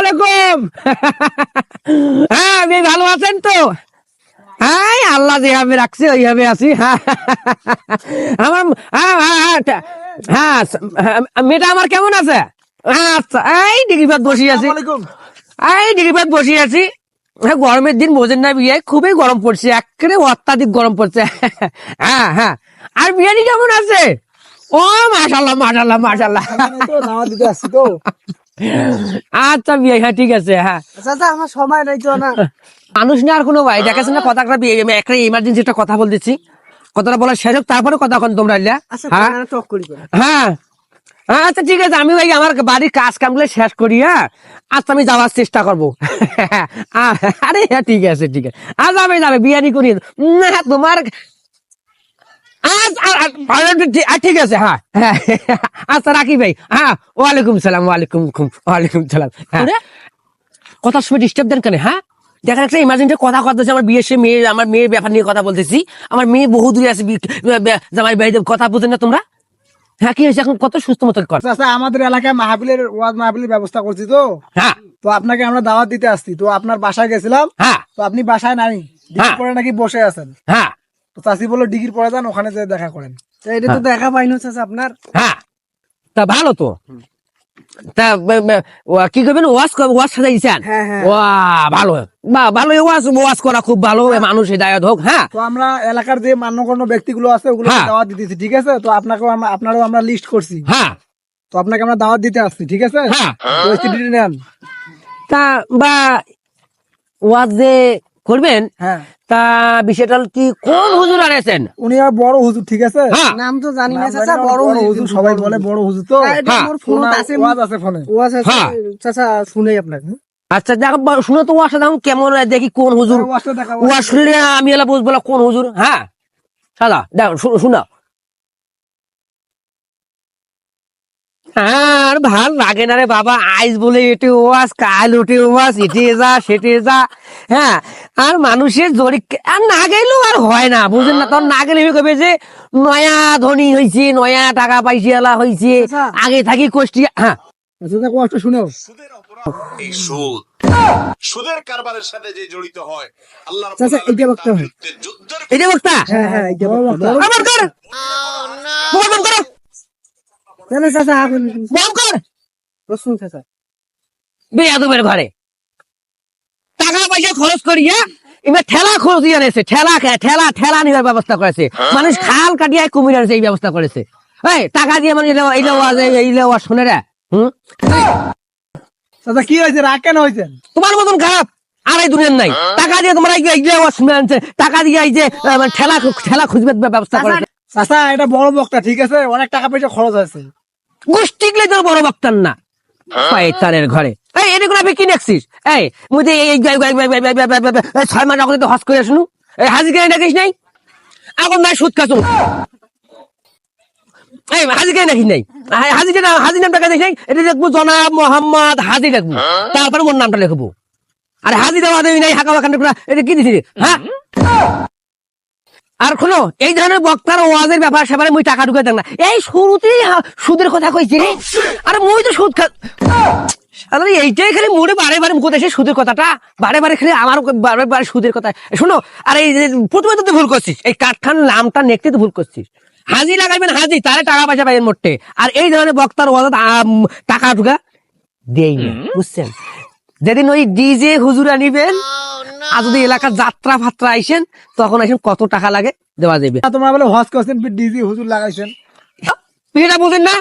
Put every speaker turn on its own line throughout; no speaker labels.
আলাইকুম। হ্যাঁ আপনি ভালো আছেন তো? হ্যাঁ আল্লাহ যেভাবে রাখছে ওইভাবে আছি। আমার হ্যাঁ হ্যাঁ হ্যাঁ হ্যাঁ মেয়েটা আমার কেমন আছে? আচ্ছা এই ডিগ্রিপাত বসে আছি। এই ডিগ্রিপাত বসে আছি। গরমের দিন বোঝেন না বিয়ে খুবই গরম পড়ছে একেবারে অত্যাধিক গরম পড়ছে। হ্যাঁ হ্যাঁ আর বিরিয়ানি কেমন আছে? ও মাশাল্লাহ মাশাল্লাহ মাশাল্লাহ আচ্ছা বিয়ে হ্যাঁ ঠিক আছে হ্যাঁ।
চাচা আমার সময় নাই তো না।
মানুষ না আর কোনো ভাই দেখাচ্ছে না কথা একটা বিয়ে- আমি একটা ইমার্জেন্সি একটা কথা বলতেছি। কথাটা বলার শেষ হোক তারপরে কথা এখন তোমরা।
আচ্ছা
হ্যাঁ? হ্যাঁ। হ্যাঁ, আচ্ছা ঠিক আছে আমি ভাই আমার বাড়ির কাজ কামগুলো শেষ করি হ্যাঁ? আচ্ছা আমি যাওয়ার চেষ্টা করব। আরে হ্যাঁ ঠিক আছে ঠিক আছে। আজ যাবে যাবে বিরিয়ানি করি না তোমার ঠিক- আছে হ্যাঁ হ্যাঁ আচ্ছা রাখি ভাই হ্যাঁ ওয়ালাইকুম সালাম ওয়ালাইকুম ওয়ালাইকুম সালাম হ্যাঁ। কথার সময় ডিস্টার্ব দেন কেন হ্যাঁ? দেখেন একটা ইমার্জেন্সি কথা কথা আমার বিয়ে সে মেয়ে আমার মেয়ের ব্যাপার নিয়ে কথা বলতেছি আমার মেয়ে বহু দূরে আছে জামাই বাড়িতে কথা বলতেন না তোমরা? হ্যাঁ কি হয়েছে এখন কত সুস্থ মতো কর।
চাচা আমাদের এলাকায় মাহফিলের ওয়াজ মাহফিলের ব্যবস্থা করছি তো?
হ্যাঁ।
তো আপনাকে আমরা দাওয়াত দিতে আসছি তো আপনার বাসায় গেছিলাম
হ্যাঁ।
তো আপনি বাসায় নাই
হ্যাঁ।
পরে নাকি বসে আছেন।
হ্যাঁ।
তো চাষি বলল ডিগ্রি পরে যান ওখানে যে দেখা করেন। এটা তো দেখা পাইনি আপনার।
হ্যাঁ তা ভালো তো। কি করবেন? ওয়াশ ওয়াশ সাজাইছেন?
হ্যাঁ, হ্যাঁ।
ওয়া ভালো। বা ভালো ওয়াশ ওয়াশ করা খুব ভালো মানুষ হৃদায়ত হোক হ্যাঁ।
তো আমরা এলাকার যে মান্যগণ্য ব্যক্তিগুলো আছে ওগুলো
হ্যাঁ।
দাওয়াত দিতেছি ঠিক আছে? তো আপনাকেও আমরা আপনারও আমরা লিস্ট করছি।
হ্যাঁ।
তো আপনাকে আমরা দাওয়াত দিতে আসছি ঠিক আছে?
হ্যাঁ।
নেন।
তা বা ওয়াজ যে করবেন?
হ্যাঁ।
তা বিষয়টা কি কোন হুজুর আনেছেন?
উনি আর বড় হুজুর ঠিক আছে?
হ্যাঁ।
নাম তো জানি না চাচা বড়
হুজুর। সবাই বলে বড় হুজুর তো।
হ্যাঁ। আমার ফোনত আছে
ওয়াজ আছে ফোনে।
ওয়াজ আচ্ছা
হ্যাঁ।
চাচা শুনেই আপনাকে।
আচ্ছা দেখো শুনে তো ওয়াজ দেখুন কেমন দেখি কোন হুজুর ওয়াজ শুনলে আমি এলা বুঝব কোন হুজুর। হ্যাঁ সাদা দেখো শোনা আর ভালো লাগে না রে বাবা আইস বলে এটে ওয়াজ কাল ওটে ওয়াজ এটে যা সেটে যা হ্যাঁ? আর মানুষের জড়ি আর না গেলেও আর হয় না বুঝলেন না? তখন না গেলে কবে যে নয়া ধনী হয়েছে নয়া টাকা পাইছে এলা হয়েছে
আচ্ছা।
আগে থাকি কষ্টি হ্যাঁ?
আচ্ছা শুনেও।
এই সুদ সুদের কারবারের সাথে যে জড়িত হয় আল্লাহ
হয়।
যুদ্ধের
এই যে বক্তা।
হ্যাঁ হ্যাঁ
বক্তা।
আমার কর। করো
তাহলে চাচা
বন্ধ কর।
রসুন চাচা।
বেয়াদবের ঘরে। টাকা পয়সা খরচ করিয়া এবার ঠেলা খরচ দিয়ে আনেছে ঠেলা খে- ঠেলা ঠেলা নেওয়ার ব্যবস্থা করেছে। মানুষ খাল কাটিয়া কুমির আনেছে এই ব্যবস্থা করেছে। এই টাকা দিয়ে মানে এইলে ওয়াজ শুনে রে হুম?
চাচা কি হয়েছে? রাগ কেন হয়েছেন
তোমার মতন খারাপ? আর এই দুনিয়ার নাই। টাকা দিয়ে তোমরা এই- এইলে শুনে আনছে টাকা দিয়ে এই যে মানে ঠেলা ঠেলা খুঁজবে ব্যবস্থা করেছে।
চাচা এটা বড় বক্তা ঠিক আছে? অনেক টাকা পয়সা খরচ হয়েছে।
গোষ্ঠীগুলো তোর বড় বক্তার না শয়তানের ঘরে এই আপনি কি দেখছিস এই এই ছয় মাস আগে তো হস করে শুনু এই হাজি কেন নাই এখন না সুদ খাসু এই হাজি কেন নাই হাজি কেন হাজি নামটা কেন নাই এটা দেখব জনাব মোহাম্মদ হাজি দেখব তারপরে মোর নামটা লিখব আর হাজি দেওয়া দেবি নাই হাঁকা বাঁকা এটা কি দিছিস হ্যাঁ আর শোনো এই ধরনের বক্তার ওয়াজের ব্যাপার সেবারে মুই টাকা ঢুকে দেখ না। এই শুরুতেই সুদের কথা কইছি রে। আরে মুই তো সুদ খা আরে এইটাই খালি মোড়ে বারে বারে মুখ এসে সুদের কথাটা। বারে বারে খালি আমার বারে বারে সুদের কথা। শোনো আর এই প্রথমে তো ভুল করছিস। এই কাঠখান নামটা নেকতে তো ভুল করছিস। হাজি লাগাইবেন হাজি তাহলে টাকা পয়সা পাইবেন মোটে। আর এই ধরনের বক্তার ওয়াজ টাকা ঢুকা দেই না বুঝছেন? যেদিন ওই ডিজে হুজুরা নিবেন আর যদি এলাকার যাত্রা ফাত্রা আইসেন তখন আইসেন কত টাকা লাগে দেওয়া যাবে।
তোমরা বলে হজ করছেন ডিজি হুজুর লাগাইছেন।
এটা বুঝেন না?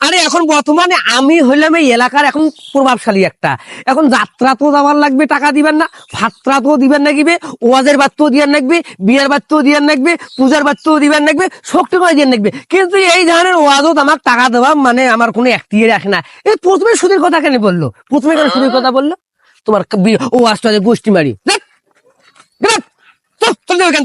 আরে এখন বর্তমানে আমি হইলাম এই এলাকার এখন প্রভাবশালী একটা। এখন যাত্রা তো যাওয়ার লাগবে টাকা দিবেন না। ফাত্রা তো দিবেন নাগিবে ওয়াজের বাত্তও দিয়ার লাগবে বিয়ের বাত্তও দিয়ার লাগবে পূজার বাত্তও দিবেন লাগবে শক্তি করে দিয়ার লাগবে। কিন্তু এই ধরনের ওয়াজত আমার টাকা দেওয়া মানে আমার কোনো একটিয়ে রাখে না। এই প্রথমে সুদের কথা কেন বলল? প্রথমে কেন সুদের কথা বলল? তোমার ও আসতে আছে গোষ্ঠী মারি চল চল যাবে কেন